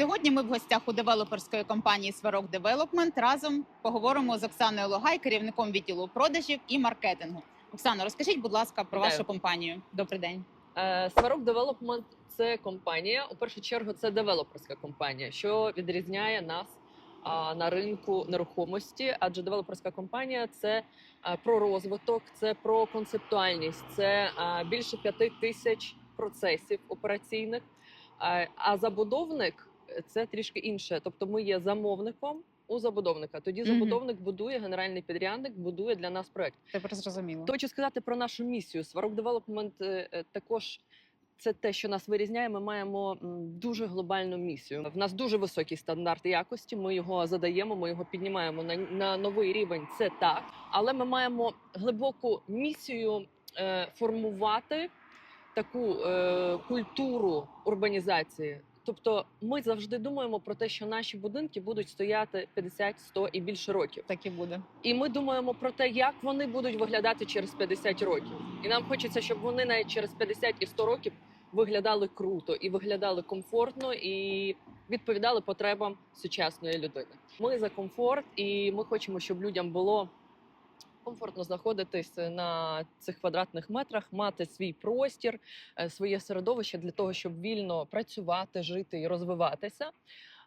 Сьогодні ми в гостях у девелоперської компанії Сварог Девелопмент. Разом поговоримо з Оксаною Логай, керівником відділу продажів і маркетингу. Оксано, розкажіть, будь ласка, про вашу компанію. Добрий день. Е, Сварог Девелопмент це компанія. У першу чергу це девелоперська компанія, що відрізняє нас на ринку нерухомості. Адже девелоперська компанія це про розвиток, це про концептуальність, це більше п'яти тисяч процесів операційних. А забудовник це трішки інше. Тобто, ми є замовником. У забудовника тоді забудовник будує генеральний підрядник, будує для нас проект. Тепер зрозуміло. Хочу сказати про нашу місію. Сварог Девелопмент також це те, що нас вирізняє. Ми маємо дуже глобальну місію. В нас дуже високий стандарт якості. Ми його задаємо, ми його піднімаємо на, на новий рівень. Це так, але ми маємо глибоку місію е, формувати таку е, культуру урбанізації. Тобто, ми завжди думаємо про те, що наші будинки будуть стояти 50, 100 і більше років. Так і буде. І ми думаємо про те, як вони будуть виглядати через 50 років. І нам хочеться, щоб вони навіть через 50 і 100 років виглядали круто і виглядали комфортно і відповідали потребам сучасної людини. Ми за комфорт, і ми хочемо, щоб людям було комфортно знаходитись на цих квадратних метрах, мати свій простір, е, своє середовище для того, щоб вільно працювати, жити і розвиватися.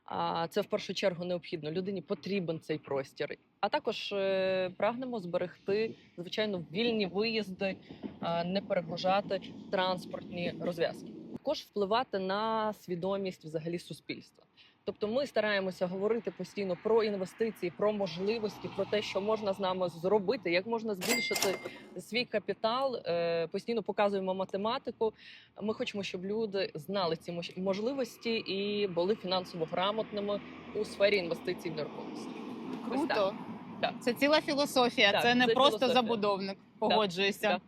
А це в першу чергу необхідно. Людині потрібен цей простір. А також е, прагнемо зберегти звичайно вільні виїзди, е, не перегружати транспортні розв'язки. Також впливати на свідомість взагалі суспільства. Тобто, ми стараємося говорити постійно про інвестиції, про можливості, про те, що можна з нами зробити, як можна збільшити свій капітал. Е, Постійно показуємо математику. Ми хочемо, щоб люди знали ці можливості і були фінансово грамотними у сфері інвестицій в нерухомість. Ось Круто. Так. Це ціла філософія. Так, це не це просто філософія. забудовник. Погоджуюся. Так.